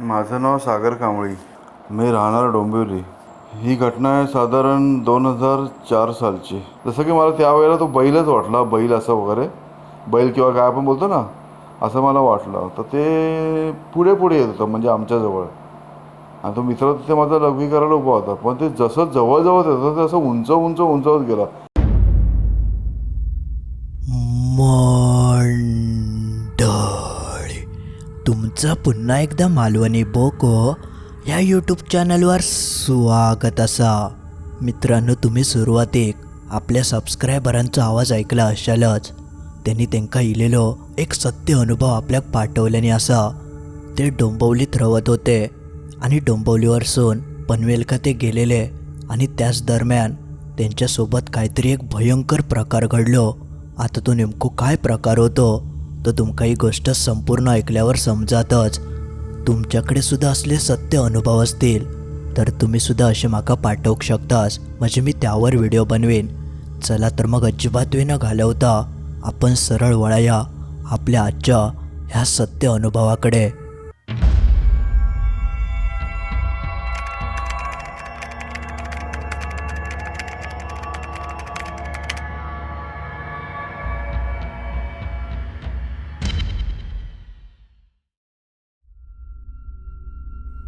माझं नाव सागर कांबळी. मी राहणार डोंबिवली. ही घटना आहे साधारण दोन हजार चार सालची. जसं की मला त्यावेळेला तो बैलच वाटला बैल असं वगैरे. बैल किंवा काय आपण बोलतो ना असं मला वाटलं. तर ते पुढे पुढे येत होतं म्हणजे आमच्याजवळ आणि तो मित्र तिथे माझा लघवी करायला उभा होता. पण ते जसं जवळजवळ येत होतं तसं उंच उंच उंच होत गेला. तुमचं पुन्हा एकदा मालवणी बोको या यूट्यूब चॅनलवर स्वागत असा. मित्रांनो तुम्ही सुरुवातीक आपल्या सबस्क्रायबरांचा आवाज ऐकला असालच. त्यांनी त्यांका इलेलो एक सत्य अनुभव आपल्याक पाठवल्याने असा. ते डोंबवलीत रवत होते आणि डोंबवलीवरसून पनवेलका ते गेलेले आणि त्याच दरम्यान त्यांच्यासोबत काहीतरी एक भयंकर प्रकार घडलो. आता तो नेमको काय प्रकार होतो? तर तुमका ही गोष्ट संपूर्ण ऐकल्यावर समजातच. तुमच्याकडे सुद्धा असले सत्य अनुभव असतील तर तुम्ही सुद्धा असे माका पाठवू शकतास. म्हणजे मी त्यावर व्हिडिओ बनवेन. चला तर मग अजिबात वेळ न घालवता आपण सरळ वळाया आपल्या आजच्या ह्या सत्य अनुभवाकडे.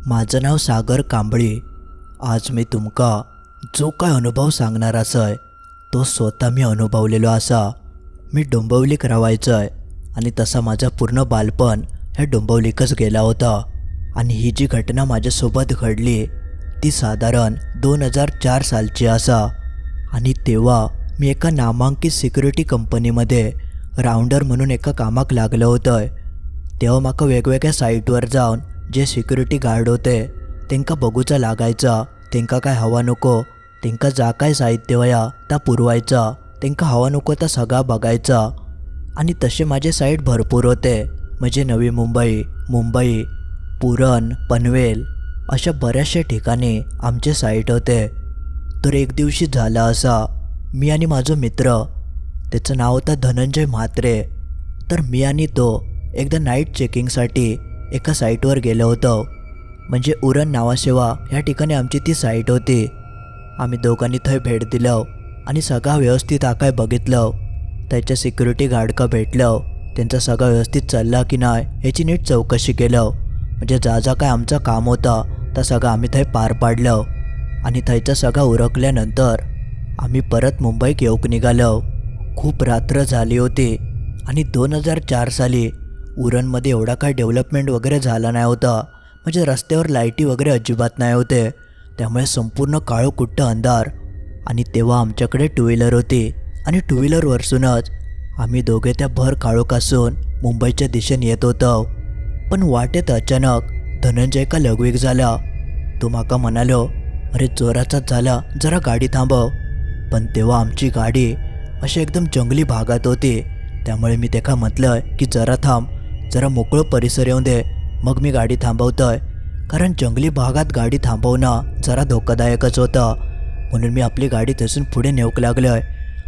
माझं नाव सागर कांबळी. आज मी तुमका जो काय अनुभव सांगणार असय तो स्वतः मी अनुभवलेलो असा. मी डोंबवलीक रावायचं आहे आणि तसा माझा पूर्ण बालपण ह्या डोंबवलीकच गेला होता. आणि ही जी घटना माझ्यासोबत घडली ती साधारण दोन हजार चार सालची असा. आणि तेव्हा मी एका नामांकित सिक्युरिटी कंपनीमध्ये राऊंडर म्हणून एका कामाक लागलं होतं तेव्हा म्हाका वेगवेगळ्या साईटवर जावन जे सिक्युरिटी गार्ड होते तेंका बघूचा लागायचा तेंका काय हवा नको तेंका जा काय साहित्य वया ता पुरवायचा तेंका हवा नको ता सगळा बघायचा. आणि तसे माझे साईट भरपूर होते म्हणजे नवी मुंबई मुंबई पुरण पनवेल अशा बऱ्याचशा ठिकाणी आमचे साईट होते. तर एक दिवशी झाला असा मी आणि माझा मित्र त्याचं नाव होतं धनंजय म्हात्रे. तर मी आणि तो एकदा नाईट चेकिंगसाठी एका साईटवर गेलो होतो. म्हणजे उरण नावासेवा ह्या ठिकाणी आमची ती साईट होती. आम्ही दोघांनी थंय भेट दिलं आणि सगळा व्यवस्थित आकाय बघितलं. त्याच्या सिक्युरिटी गार्डका भेटलं त्यांचा सगळं व्यवस्थित चालला की नाही ह्याची नीट चौकशी केलं. म्हणजे जा जा काय आमचं काम होतं तर सगळं आम्ही थंय पार पाडलं. आणि थंयचं सगळं उरकल्यानंतर आम्ही परत मुंबईक येऊक निघालो. खूप रात्र झाली होती आणि दोन हजार चार साली उरणमध्ये एवढा काय डेव्हलपमेंट वगैरे झाला नाही होता. म्हणजे रस्त्यावर लाईटी वगैरे अजिबात नाही होते. त्यामुळे संपूर्ण काळोकुट्ट अंधार. आणि तेव्हा आमच्याकडे टू व्हीलर होती. आणि टू व्हीलरवरसूनच आम्ही दोघे त्या भर काळोखासून मुंबईच्या दिशेने येत होतो. पण वाटेत अचानक धनंजय का लघवीक झाला. तो माका म्हणालो अरे जोराचाच झाला. जरा गाडी थांबव. पण तेव्हा आमची गाडी अशी एकदम जंगली भागात होती. त्यामुळे मी त्याका म्हटलं की जरा थांब. जरा मोकळं परिसर येऊ दे. मग मी गाडी थांबवतोय. कारण जंगली भागात गाडी थांबवणं जरा धोकादायकच होतं. म्हणून मी आपली गाडी तसून पुढे नेऊक लागलोय.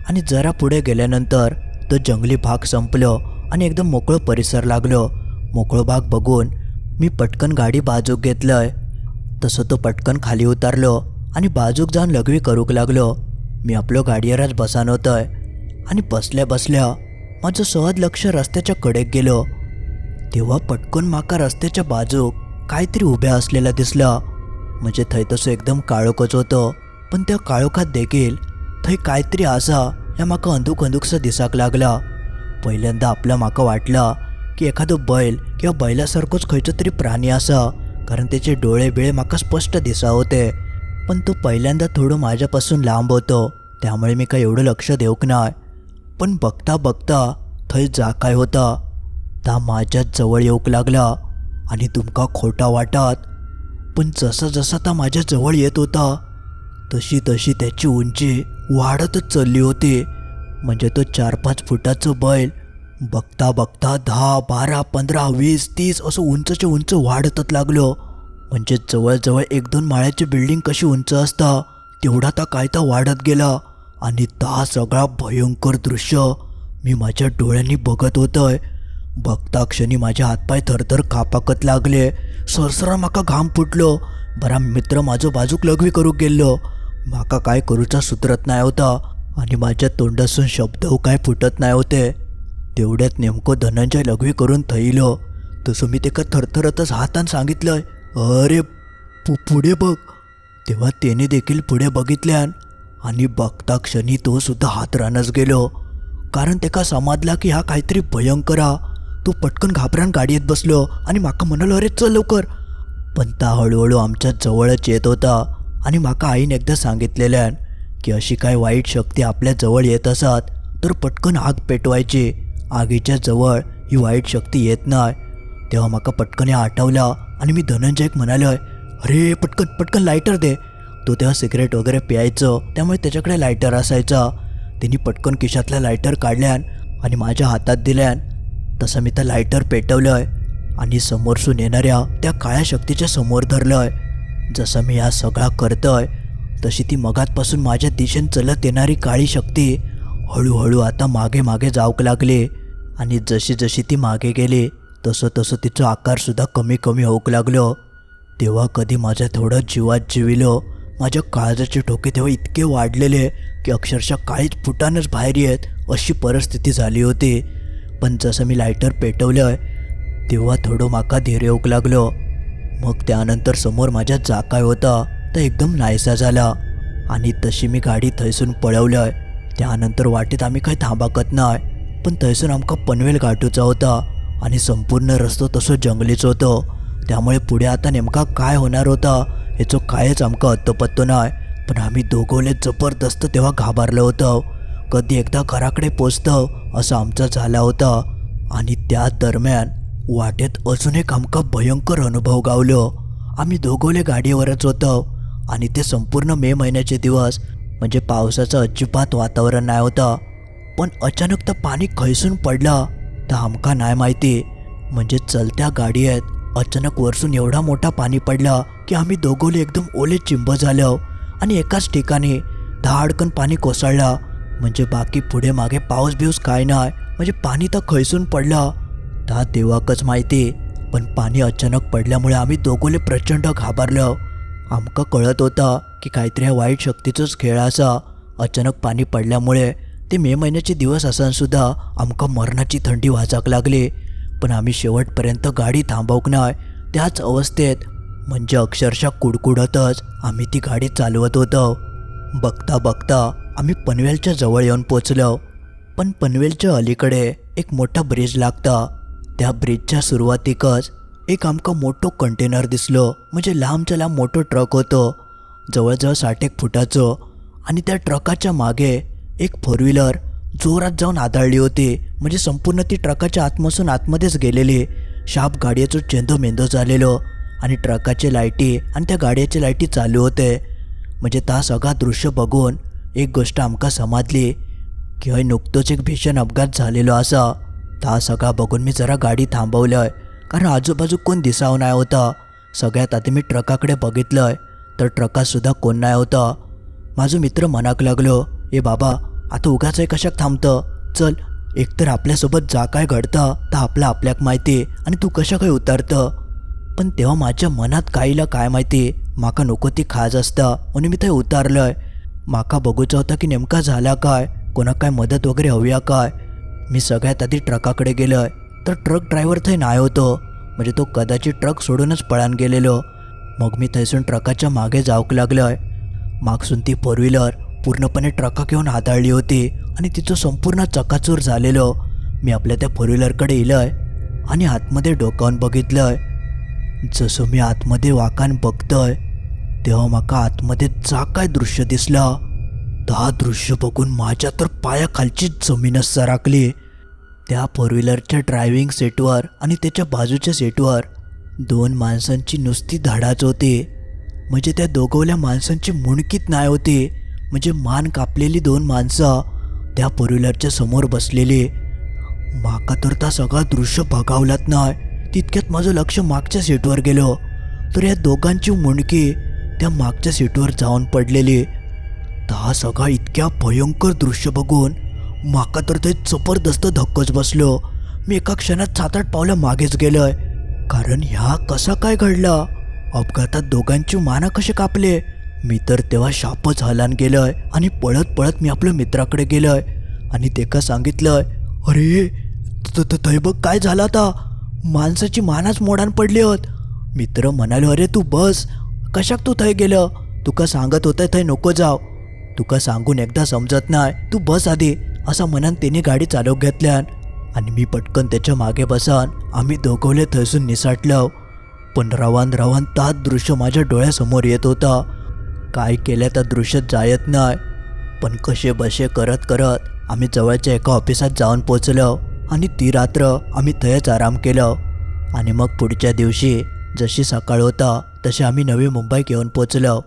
आणि जरा पुढे गेल्यानंतर तो जंगली भाग संपलो आणि एकदम मोकळं परिसर लागलो. मोकळं भाग बघून मी पटकन गाडी बाजूक घेतलंय. तसं तो पटकन खाली उतारलो आणि बाजूक जाऊन लघवी करूक लागलो. मी आपलं गाडीवरच बसान होतोय. आणि बसल्या बसल्या माझं सहज लक्ष रस्त्याच्या कडेक गेलो. तेव्हा पटकन माका रस्त्याच्या बाजूक काहीतरी उभ्या असलेला दिसला म्हणजे थंय तसं एकदम काळोखच होतं पण त्या काळोखात देखील थंय काहीतरी असा या माका अंदूक अंदूकसा दिसाक लागला. पहिल्यांदा आपला माका वाटला की एखादो बैल किंवा बैलासारखोच खंयचो तरी प्राणी असा कारण त्याचे डोळे बिळे माका स्पष्ट दिसा होते. पण तो पहिल्यांदा थोडं माझ्यापासून लांब होतो त्यामुळे मी काही एवढं लक्ष देऊक नाही. पण बघता बघता थंय जा काय होता आता माझ्याच जवळ येऊक लागला आणि तुमका खोटा वाटत. पण जसा जसा ता माझ्या जवळ येत होता तशी तशी त्याची उंची वाढतच चालली होती. म्हणजे तो चार पाच फुटाचं बैल बघता बघता दहा बारा पंधरा वीस तीस असं उंचच्या उंच वाढतच लागलो. म्हणजे जवळजवळ एक दोन माळ्याची बिल्डिंग कशी उंच असता तेवढा ता काय ता वाढत गेला. आणि ता सगळा भयंकर दृश्य मी माझ्या डोळ्यांनी बघत होतोय. बघता क्षणी माझे हातपाय थरथर कापाकत लागले. सरसरा म्हाका घाम फुटलो. बरा मित्र माझो बाजूक लघवी करूक गेल्लो म्हाका काय करूचा सुचरत नाही होता आणि माझ्या तोंडासून शब्द काय फुटत नाही होते. तेवढ्यात नेमकं धनंजय लघवी करून थैलो. तसं मी तेका थरथरतच हातान सांगितलं अरे पु पुढे बघ. तेव्हा त्याने देखील पुढे बघितल्यान आणि बघता क्षणी तो सुद्धा हात रानच गेलो. कारण तेका समजला की हा काहीतरी भयंकर हा तो पटकन घाबरान गाडयेत बसलो आणि म्हाका म्हणलो अरे चल लवकर. पण ता हळूहळू आमच्या जवळच येत होता आणि म्हाका आईन एकदा सांगितलेल्यान की अशी काय वाईट शक्ती आपल्या जवळ येत असत तर पटकन आग पेटवायची. आगीच्या जवळ ही वाईट शक्ती येत नाही तेव्हा म्हाका पटकन हे आठवला आणि मी धनंजयक म्हणालोय अरे पटकन पटकन लायटर दे. तो तेव्हा सिगरेट वगैरे प्यायचं त्यामुळे त्याच्याकडे लायटर असायचा. त्यांनी पटकन खिशातला लायटर काढल्यान आणि माझ्या हातात दिल्यान तसं मी त्या लायटर पेटवलं आहे आणि समोरसून येणाऱ्या त्या काळ्या शक्तीच्या समोर धरलंय. जसं मी हा सगळा करतो आहे तशी ती मगातपासून माझ्या दिशेने चलत येणारी काळी शक्ती हळूहळू आता मागे मागे जाऊक लागली आणि जशी जशी ती मागे गेली तसं तसं तिचा आकारसुद्धा कमी कमी होऊक लागलो. तेव्हा कधी माझ्या थोडं जीवात जिविलो माझ्या काळजाचे ठोके तेव्हा इतके वाढलेले की अक्षरशः काळीच फुटानच बाहेर येत अशी परिस्थिती झाली होती. पण जसं मी लायटर पेटवलं तेव्हा थोडं माका धीर येऊक लागलो. मग त्यानंतर समोर माझ्या जाकाय होता तर एकदम नाहीसा झाला. आणि तशी मी गाडी थंयसून पळवलंय. त्यानंतर वाटेत आम्ही काही थांबाकत नाही पण थंयसून आमका पनवेल गाठूचा होता. आणि संपूर्ण रस्तो तसो जंगलीच होतं. त्यामुळे पुढे आता नेमका काय होणार होता याचं कायच आमका अत्तपत्तो नाही. पण आम्ही दोघवले जबरदस्त तेव्हा घाबरलो होतो. कधी एकदा घराकडे पोचतो असं आमचा झाला होता. आणि त्या दरम्यान वाटेत अजून एक आमका भयंकर अनुभव गावलो. आम्ही दोघोले गाडीवरच होतो. आणि ते संपूर्ण मे महिन्याचे दिवस म्हणजे पावसाचं अजिबात वातावरण नाही होतं. पण अचानक तर पाणी खैसून पडलं तर आमका नाही माहिती. म्हणजे चलत्या गाडयेत अचानक वरसून एवढा मोठा पाणी पडला की आम्ही दोघोले एकदम ओले चिंब झालो. आणि एकाच ठिकाणी धाडकन पाणी कोसळला. म्हणजे बाकी पुढे मागे पाऊस बिऊस काय नाही. म्हणजे पाणी तर खैसून पडलं. ता तेव्हाकच माहिती. पण पाणी अचानक पडल्यामुळे आम्ही दोघोले प्रचंड घाबरलो. आमका कळत होता की काहीतरी ह्या वाईट शक्तीचोच खेळ असा. अचानक पाणी पडल्यामुळे ते मे महिन्याचे दिवस असून सुद्धा आमका मरणाची थंडी वाजाक लागली. पण आम्ही शेवटपर्यंत गाडी थांबवक नाही त्याच अवस्थेत म्हणजे अक्षरशः कुडकुडतच आम्ही ती गाडी चालवत होतो. बघता बघता आम्ही पनवेलच्या जवळ येऊन पोचलो. पण पनवेलच्या अलीकडे एक मोठा ब्रिज लागता. त्या ब्रिजच्या सुरुवातीकच एक आमका मोठो कंटेनर दिसलो. म्हणजे लांबच्या लांब मोठो ट्रक होतो. जवळजवळ साठ एक फुटाचो. आणि त्या ट्रकाच्या मागे एक फोर व्हीलर जोरात जाऊन आदळली होती. म्हणजे संपूर्ण ती ट्रकाच्या आतमसून आतमध्येच गेलेली. शाप गाडीचो चेंदो मेंदो झालेलो. आणि ट्रकाचे लायटी आणि त्या गाडयाचे लायटी चालू होते. म्हणजे ता सगळा दृश्य बघून एक गोष्ट आमकां समजली की हय नुकतोच एक भीषण अपघात झालेलो असा ता सगळा बघून मी जरा गाडी थांबवलंय कारण आजूबाजू कोण दिसाव नाही होता. सगळ्यात आधी मी ट्रकाकडे बघितलंय तर ट्रकात सुद्धा कोण नाही होता. माझा मित्र मनाक लागलो ए बाबा आता उगाच आहे कशाक थांबतं? चल एकतर आपल्यासोबत जा काय घडतं तर आपलं आपल्याक माहिती आणि तू कशा काय उतरतं? पण तेव्हा माझ्या मनात काहीला काय माहिती माका नको ती खाज असता म्हणून मी थंय उतारलंय. माका बघूचा होता की नेमका झाला काय? कोणाक काय मदत वगैरे हवी काय? मी सगळ्यात आधी ट्रकाकडे गेलोय. तर ट्रक ड्रायव्हर थंय नाही होतो. म्हणजे तो कदाचित ट्रक सोडूनच पळान गेलेलो. मग मी थंयसून ट्रकाच्या मागे जाऊक लागलोय. मागसून ती फोर व्हीलर पूर्णपणे ट्रका घेऊन हाताळली होती आणि तिचं संपूर्ण चकाचूर झालेलो. मी आपल्या त्या फोर व्हीलरकडे इलंय आणि आतमध्ये डोकावून बघितलंय. जसं मी आतमध्ये वाकान बघतोय तेव्हा माका आतमध्ये जा काय दृश्य दिसला? ता दृश्य बघून माझ्या तर पायाखालची जमीनच सराकली त्या फोर व्हीलरच्या ड्रायव्हिंग सीटवर आणि त्याच्या बाजूच्या सीटवर दोन माणसांची नुसती धाडाच होती. म्हणजे त्या दोघवल्या माणसांची मुणकीत नाही होती. म्हणजे मान कापलेली दोन माणसं त्या फोर व्हीलरच्या समोर बसलेली. माका तर ता सगळा दृश्य बघावलात नाही. तितक्यात माझं लक्ष मागच्या सीटवर गेलो. तर या दोघांची मुंडकी त्या मागच्या सीटवर जाऊन पडलेली. ता सगळा इतक्या भयंकर दृश्य बघून माका तर ते जबरदस्त धक्कच बसलो. मी एका क्षणात सात आठ पावलं मागेच गेलोय. कारण ह्या कसा काय घडला? अपघातात दोघांची माना कसे कापले? मी तर तेव्हा शापच हलान गेलोय आणि पळत पळत मी आपल्या मित्राकडे गेलोय. आणि ते का सांगितलंय अरे त- थंय बघ काय झालं आता? माणसाची मानाच मोडान पडली होत. मित्र म्हणालो अरे तू बस कशाक तू थंय गेलं? तुका सांगत होतं थंय नको जाव. तुका सांगून एकदा समजत नाही तू बस आधी. असं म्हणून त्याने गाडी चालवून घेतल्यान. आणि मी पटकन त्याच्यामागे बसान. आम्ही दोघवले थंयसून निसाटलं पण रवान रवान तात दृश्य माझ्या डोळ्यासमोर येत होता. काय केल्या त्या दृश्य जायत नाही पण कसे बसे करत करत आम्ही जवळच्या एका ऑफिसात जाऊन पोचलो. आणि ती रात्र आम्ही थंयच आराम केलं. आणि मग पुढच्या दिवशी जशी सकाळ होता तसे आम्ही नवी मुंबईत येऊन पोचलो.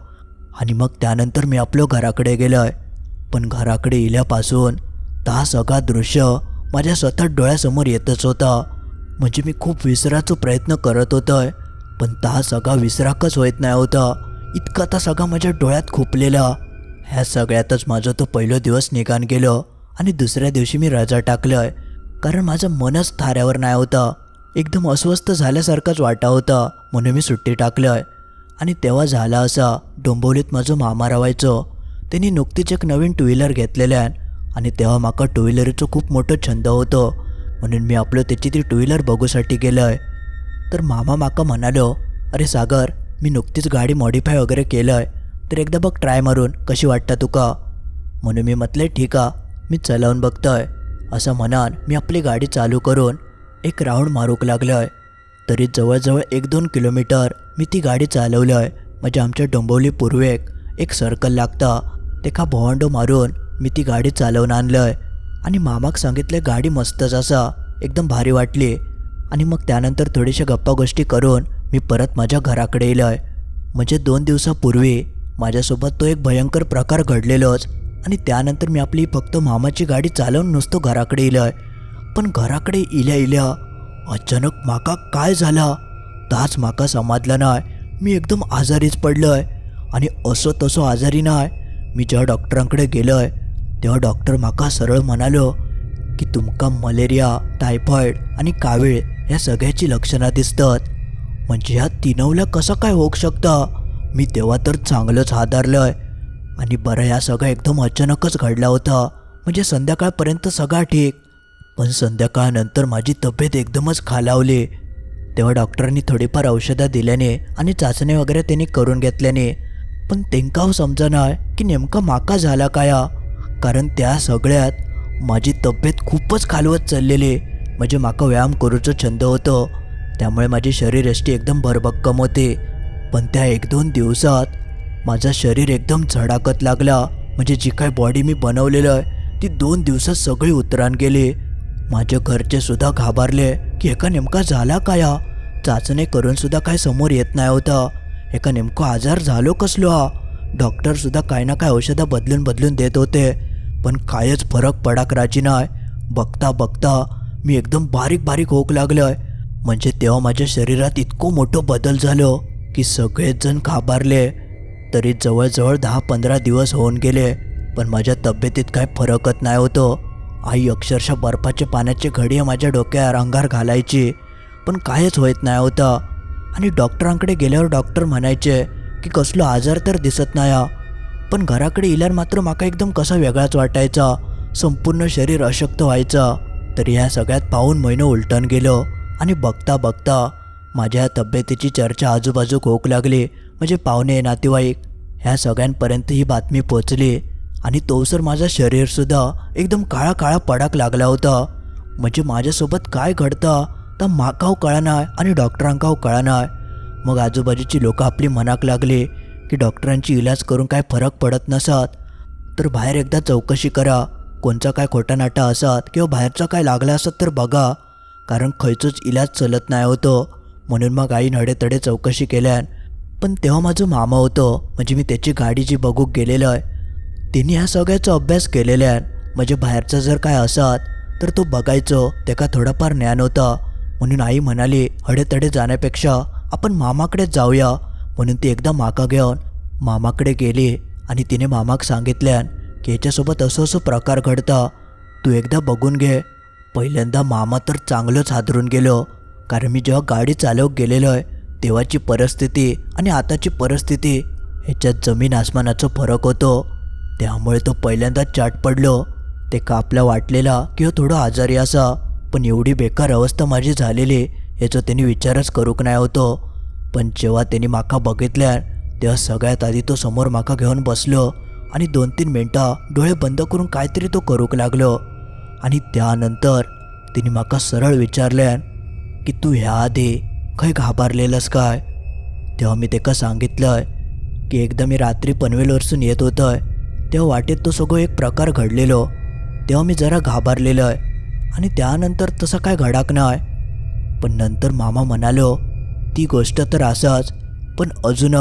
आणि मग त्यानंतर मी आपलं घराकडे गेलोय. पण घराकडे इल्यापासून ता सगळा दृश्य माझ्या सतत डोळ्यासमोर येतच होता. म्हणजे मी खूप विसराचा प्रयत्न करत होतोय पण ता सगळा विसराकच होत नाही होता. इतका ता सगळा माझ्या डोळ्यात खुपलेला. ह्या सगळ्यातच माझं तो पहिलो दिवस निघान गेलो आणि दुसऱ्या दिवशी मी रजा टाकलोय कारण माझं मनच थाऱ्यावर नाही होतं. एकदम अस्वस्थ झाल्यासारखाच वाटा होता. म्हणून मी सुट्टी टाकलोय. आणि तेव्हा झाला असा डोंबवलीत माझं मामा रावायचो त्यांनी नुकतीच एक नवीन टू व्हीलर घेतलेल्यान आणि तेव्हा माका टू व्हीलरचं खूप मोठं छंद होतो. म्हणून मी आपलं त्याची ती टू व्हीलर बघूसाठी गेलोय. तर मामा माका म्हणालो अरे सागर मी नुकतीच गाडी मॉडिफाय वगैरे केलंय. तर एकदा बघ ट्राय मारून कशी वाटतं तुका? म्हणून मी म्हटले ठीक आहे मी चलावून बघतोय. असं म्हणान मी आपली गाडी चालू करून एक राऊंड मारूक लागलोय. तरी जवळजवळ एक दोन किलोमीटर मी ती गाडी चालवलोय. म्हणजे आमच्या डोंबवली पूर्वेक एक सर्कल लागता. तेका भोवंडो मारून मी ती गाडी चालवून आणलंय. आणि मामाक सांगितलं गाडी मस्तच असा एकदम भारी वाटली. आणि मग त्यानंतर थोडीशा गप्पा गोष्टी करून मी परत माझ्या घराकडे येलोय. म्हणजे दोन दिवसापूर्वी माझ्यासोबत तो एक भयंकर प्रकार घडलेलोच. आणि त्यानंतर मी आपली फक्त मामाची गाडी चालवून नुसतो घराकडे येलोय. पण घराकडे इल्या इल्या. अचानक माका काय झाला? ताच माका समजला नाय. मी एकदम आजारीच पडलोय. आणि असो तसो आजारी नाय. मी जेव्हा डॉक्टरांकडे गेलोय तेव्हा डॉक्टर माका सरळ म्हणालो की तुमका मलेरिया टायफॉईड आणि कावीळ ह्या सगळ्याची लक्षणं दिसतात. म्हणजे ह्या तिनवल्या कसं काय होऊ शकतं? मी तेव्हा तर चांगलंच हादारलोय. आणि बरं या सगळं एकदम अचानकच घडला होता. म्हणजे संध्याकाळपर्यंत सगळा ठीक. पण संध्याकाळनंतर माझी तब्येत एकदमच खालावली. तेव्हा डॉक्टरांनी थोडीफार औषधं दिल्याने आणि चाचणी वगैरे त्यांनी करून घेतल्याने. पण तेंकाव समजना की नेमका माका झाला काया? कारण त्या सगळ्यात माझी तब्येत खूपच खालवत चाललेली. म्हणजे माका व्यायाम करूचं छंद होतो. त्यामुळे माझी शरीरयष्टी एकदम भरभक्कम होते. पण त्या एक दोन दिवसात माझं शरीर एकदम झडाकत लागला. म्हणजे जी काय बॉडी मी बनवलेलं आहे ती दोन दिवसात सगळी उतरान गेली. माझे घरचे सुद्धा घाबरले की एका नेमका झाला काया? चाचणी करून सुद्धा काय समोर येत नाही होतं. एका नेमका आजार झालो कसलो हा? डॉक्टर सुद्धा काय ना काय औषधं बदलून बदलून देत होते. पण कायच फरक पडाक राजी नाही. बघता बघता मी एकदम बारीक बारीक होक लागलोय. म्हणजे तेव्हा माझ्या शरीरात इतकं मोठं बदल झालो की सगळेच जण घाबरले. तरी जवळजवळ दहा पंधरा दिवस होऊन गेले पण माझ्या तब्येतीत काय फरकच नाही होतं. आई अक्षरशः बर्फाच्या पाण्याचे घडी माझ्या डोक्यावर अंगार घालायची. पण कायच होत नाही होतं. आणि डॉक्टरांकडे गेल्यावर डॉक्टर म्हणायचे की कसलो आजार तर दिसत नाही हा. पण घराकडे इल्यावर मात्र माका एकदम कसा वेगळाच वाटायचा. संपूर्ण शरीर अशक्त व्हायचं. तरी ह्या सगळ्यात पाहून महिनं उलटून गेलो. आणि बघता बघता माझ्या या तब्येतीची चर्चा आजूबाजू होऊ लागली. म्हणजे पाहुणे नातेवाईक ह्या सगळ्यांपर्यंत ही बातमी पोचली. आणि तोसर माझा शरीरसुद्धा एकदम काळा काळा पडाक लागला होता. म्हणजे माझ्यासोबत काय घडतं तर माकाव कळानाय आणि डॉक्टरांकाव कळना मग आजूबाजूची लोकं आपली मनाक लागले की डॉक्टरांची इलाज करून काय फरक पडत नसत. तर बाहेर एकदा चौकशी करा कोणचा काय खोटा नाटा असत किंवा बाहेरचा काय लागला असत तर बघा. कारण खयचोच इलाज चलत नाही होतो. म्हणून मग आई नडेतडे चौकशी केल्यान. पण तेव्हा माझं मामा होतं म्हणजे मी त्याची गाडी जी बघूक गेलेलो आहे तिने ह्या सगळ्याचा अभ्यास केलेल्यान म्हणजे बाहेरचं जर काय असत तर तो बघायचो. त्याका थोडंफार ज्ञान होतं. म्हणून आई म्हणाली हडेतडे जाण्यापेक्षा आपण मामाकडेच जाऊया. म्हणून ती एकदा माका घेऊन मामाकडे गेली आणि तिने मामाक सांगितल्यान की याच्यासोबत असं असं प्रकार घडता. तू एकदा बघून घे. पहिल्यांदा मामा तर चांगलंच हादरून गेलो. कारण मी जेव्हा गाडी चालवत गेलेलो आहे तेव्हाची परिस्थिती आणि आताची परिस्थिती ह्याच्यात जमीन आसमानाचा फरक होतो. त्यामुळे तो पहिल्यांदा चाट पडलो. ते कापला वाटलेला किंवा थोडं आजारी असा पण एवढी बेकार अवस्था माझी झालेली याचा त्यांनी विचारच करूक नाही होतो. पण जेव्हा त्यांनी माका बघितल्या तेव्हा सगळ्यात आधी तो समोर माका घेऊन बसलो आणि दोन तीन मिनटं डोळे बंद करून काहीतरी तो करूक लागलो. आणि त्यानंतर तिने माका सरळ विचारल्यान की तू ह्या आधी खंय घाबरलेलंस काय? तेव्हा मी तेका सांगितलं की एकदा मी रात्री पनवेलवरसून येत होतं तेव्हा वाटेत तो सगळं एक प्रकार घडलेलो. तेव्हा मी जरा घाबरलेलो आहे. आणि त्यानंतर तसं काय घडाक नाही पण नंतर मामा म्हणालो ती गोष्ट तर असाच पण अजून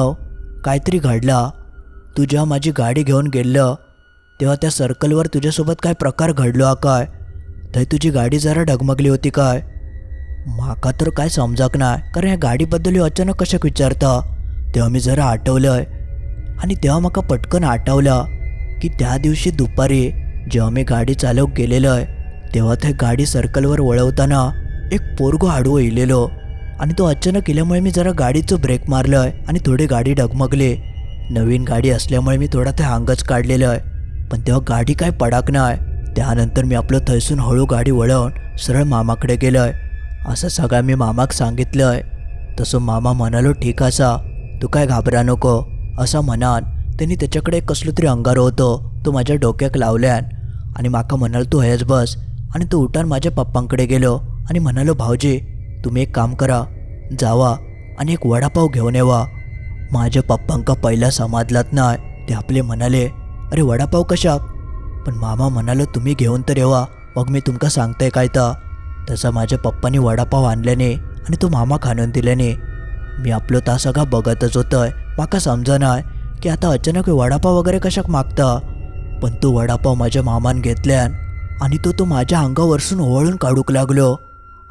काहीतरी घडला. तू जेव्हा माझी गाडी घेऊन गेलं. तेव्हा त्या सर्कलवर तुझ्यासोबत काय प्रकार घडलो हा काय? थंय तुझी गाडी जरा डगमगली होती काय? माका तर काय समजाक नाही कारण ह्या गाडीबद्दल अचानक कशाक विचारता? तेव्हा मी जरा आठवलं आहे आणि तेव्हा म्हाका पटकन आठवलं की त्या दिवशी दुपारी जेव्हा मी गाडी चालवत गेलेलो आहे तेव्हा त्या गाडी सर्कलवर वळवताना एक पोरगो आडवं इलेलो आणि तो अचानक इल्यामुळे मी जरा गाडीचं ब्रेक मारलं आणि थोडी गाडी डगमगली. नवीन गाडी असल्यामुळे मी थोडा ते हांगच काढलेलं आहे. पण तेव्हा गाडी काय पडाक नाही त्यानंतर मी आपलं थैसून हळू गाडी वळवून सरळ मामाकडे गेलो आहे. असं सगळं मी मामाक सांगितलं आहे. तसं मामा म्हणालो ठीक असा. तू काय घाबरा नको. असं म्हणान. त्यांनी त्याच्याकडे कसलं तरी अंगार होतो. तो माझ्या डोक्याक लावल्यान. आणि माका म्हणाल तू हयच बस. आणि तो उठान माझ्या पप्पांकडे गेलो. आणि म्हणालो भाऊजी तुम्ही एक काम करा. जावा आणि एक वडापाव घेऊन येवा. माझ्या पप्पांका पहिला समाजलात नाही ते आपले म्हणाले अरे वडापाव कशाक पण मामा म्हणालो तुम्ही घेऊन तर येवा. मग मी तुमका सांगताय काय तर तसा माझ्या पप्पांनी वडापाव आणल्याने आणि तो मामा खाणून दिल्याने. मी आपलं ता सगळा बघतच होतंय. माका समजनाय. की आता अचानक वडापाव वगैरे कशाक मागता? पण तो वडापाव माझ्या मामान घेतल्यान आणि तो तो माझ्या अंगावरसून ओवळून काढूक लागलो.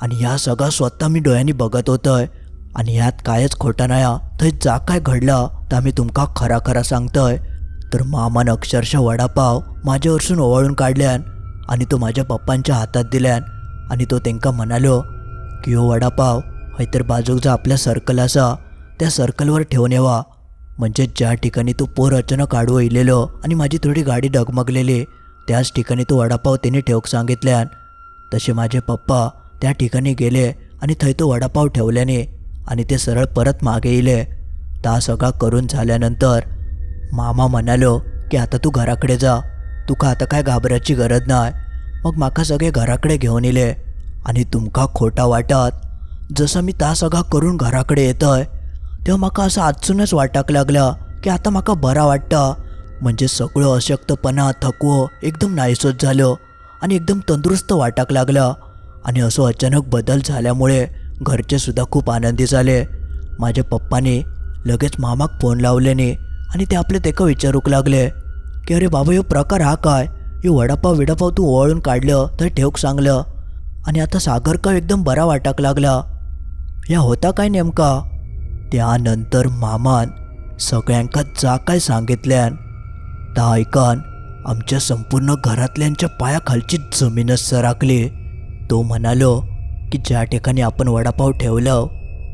आणि ह्या सगळा स्वतः मी डोळ्यांनी बघत होतंय. आणि ह्यात कायच खोटा नाही थंय जा काय घडला तर मी तुमका खरा खरा सांगतोय. तर मामान अक्षरशः वडापाव माझ्यावरसून ओवाळून काढल्यान आणि तो माझ्या पप्पांच्या हातात दिल्यान आणि तो त्यांका म्हणालो की हो वडापाव हय तर बाजूचा आपल्या सर्कल असा त्या सर्कलवर ठेवून येवा. म्हणजे ज्या ठिकाणी तो पोर अचानक आडवं इलेलो आणि माझी थोडी गाडी डगमगलेली त्याच ठिकाणी तो वडापाव त्याने ठेवक सांगितल्यान. तसे माझे पप्पा त्या ठिकाणी गेले आणि थंय तो वडापाव ठेवल्याने आणि ते सरळ परत मागे येले ता सगळा करून झाल्यानंतर मामा म्हणालो की आता तू घराकडे जा. तुका आता काय घाबरायची गरज नाही मग माका सगळे घराकडे घेऊन येले आणि तुमका खोटा वाटत. जसं मी ता सगळा करून घराकडे येतोय तेव्हा म्हाका असं आजसूनच वाटाक लागला की आता म्हाका बरा वाटता. म्हणजे सगळं अशक्तपणा थकवो एकदम नाहीसोच झालो आणि एकदम तंदुरुस्त वाटाक लागला. आणि असो अचानक बदल झाल्यामुळे घरचे सुद्धा खूप आनंदी झाले. माझ्या पप्पाने लगेच मामाक फोन लावल्याने आणि ते आपले तेका विचारूक लागले की अरे बाबा ह्यो प्रकार हा काय? हे वडापाव विडापाव तू ओळून काढलं तर ठेवक सांगलं. आणि आता सागर का एकदम बरा वाटाक लागला. या होता काय नेमका? त्यानंतर मामान सगळ्यांका जा काय सांगितल्यान ता ऐकान आमच्या संपूर्ण घरातल्यांच्या पायाखालची जमीनच सरकली तो म्हणालो की ज्या ठिकाणी आपण वडापाव ठेवलं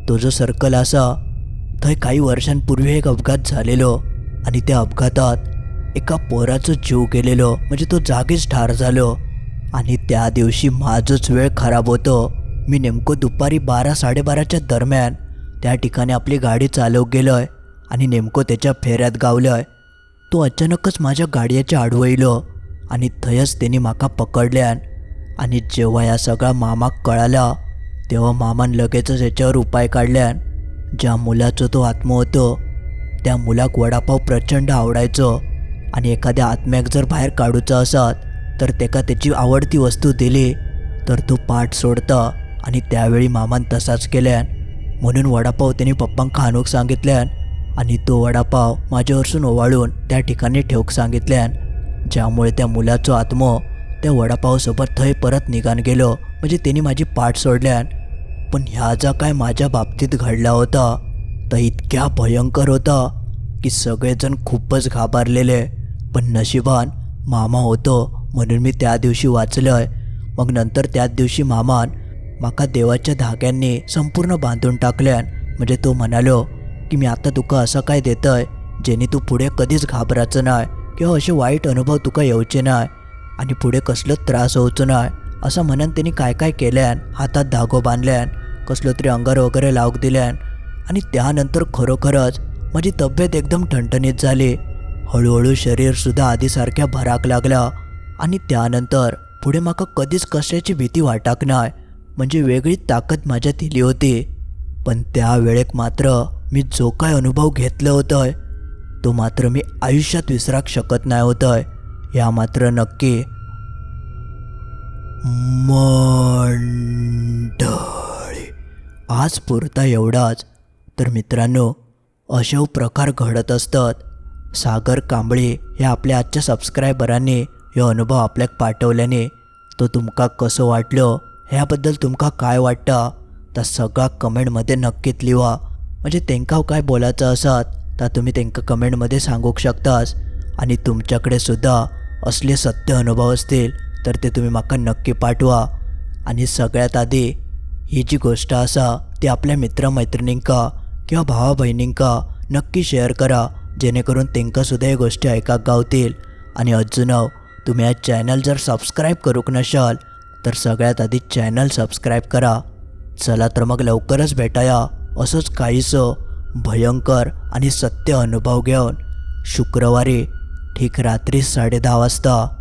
तो जो सर्कल असा थंय काही वर्षांपूर्वी एक अपघात झालेलो आणि त्या अपघातात एका पोराचं जीव गेलेलो म्हणजे तो जागीच ठार झालो. आणि त्या दिवशी माझंच वेळ खराब होतो. मी नेमकं दुपारी बारा साडेबाराच्या दरम्यान त्या ठिकाणी आपली गाडी चालव गेलं आहे आणि नेमकं त्याच्या फेऱ्यात गावलं आहे तो अचानकच माझ्या गाडयाच्या आडवं येलो आणि थंयच त्यांनी माका पकडल्यान आणि जेव्हा या सगळा मामाक कळाला तेव्हा मामान लगेचच याच्यावर उपाय काढल्यान ज्या मुलाचं तो आत्म होतो त्या मुलाक वडापाव प्रचंड आवडायचो आणि एखाद्या आत्म्याक जर बाहेर काढूचा असत तर तेका त्याची आवडती वस्तू दिली तर तो पाठ सोडता आणि त्यावेळी मामान तसाच केल्यान म्हणून वडापाव त्यानी पप्पां खाणूक सांगितल्यान आणि तो वडापाव माझ्यावरसून ओवाळून त्या ठिकाणी ठेवक सांगितल्यान ज्यामुळे त्या मुलाचो आत्मो त्या वडापावसोबत थंय परत निघान गेलो. म्हणजे त्यांनी माझी पाठ सोडल्यान. पण ह्या जा काय माझ्या बाबतीत घडला होता तर इतक्या भयंकर होता की सगळेजण खूपच घाबरलेले. पण नशिबान मामा होतो म्हणून मी त्या दिवशी वाचलंय. मग नंतर त्याच दिवशी मामान माका देवाच्या धाग्यांनी संपूर्ण बांधून टाकल्यान म्हणजे तो म्हणालो की मी आता तुका असं काय देतय जेणे तू पुढे कधीच घाबरायचं नाही किंवा असे वाईट अनुभव तुका येवचे नाही आणि पुढे कसलोच त्रास होवचो नाही असं म्हणून त्यांनी काय काय केल्यान हातात धागो बांधल्यान कसलो तरी अंगार वगैरे लावूक दिल्यान आणि त्यानंतर खरोखरच माझी तब्येत एकदम ठणठणीत झाली. हळूहळू शरीरसुद्धा आधीसारख्या भराक लागला आणि त्यानंतर पुढे माका कधीच कशाची भीती वाटाक नाही म्हणजे वेगळी ताकद माझ्यात इली होती. पण त्या वेळेक मात्र मी जो काय अनुभव घेतलं होतं तो मात्र मी आयुष्यात विसराक शकत नाही होतं या मात्र नक्की मंडळी आज पुरता एवढाच. तर मित्रांनो अशा प्रकार घडत असतात. सागर कांबळे हे आपल्या आजच्या सबस्क्रायबरांनी हे अनुभव आपल्याक पाठवल्याने तो तुमका कसं वाटलं? ह्याबद्दल तुमका काय वाटतं? तर सगळा कमेंटमध्ये नक्कीच लिवा म्हणजे तेंका काय बोलायचं असत तर तुम्ही तेंका कमेंटमध्ये सांगूक शकतास. आणि तुमच्याकडे सुद्धा असले सत्य अनुभव असतील तर ते तुम्ही माका नक्की पाठवा. आणि सगळ्यात आधी ही जी गोष्ट असा ती आपल्या मित्रमैत्रिणींका किंवा भावा बहिणींका नक्की शेअर करा. जेणेकरून तेंका सुद्धा हे गोष्टी ऐकाक गावतील. आणि अजून तुम्ही या चॅनल जर सबस्क्राईब करूक नशाल तर सगळ्यात आधी चॅनल सबस्क्राईब करा. चला तर मग लवकरच भेटाया. असंच काहीसं भयंकर आणि सत्य अनुभव घेऊन. शुक्रवारी ठीक रात्री साडे वाजता.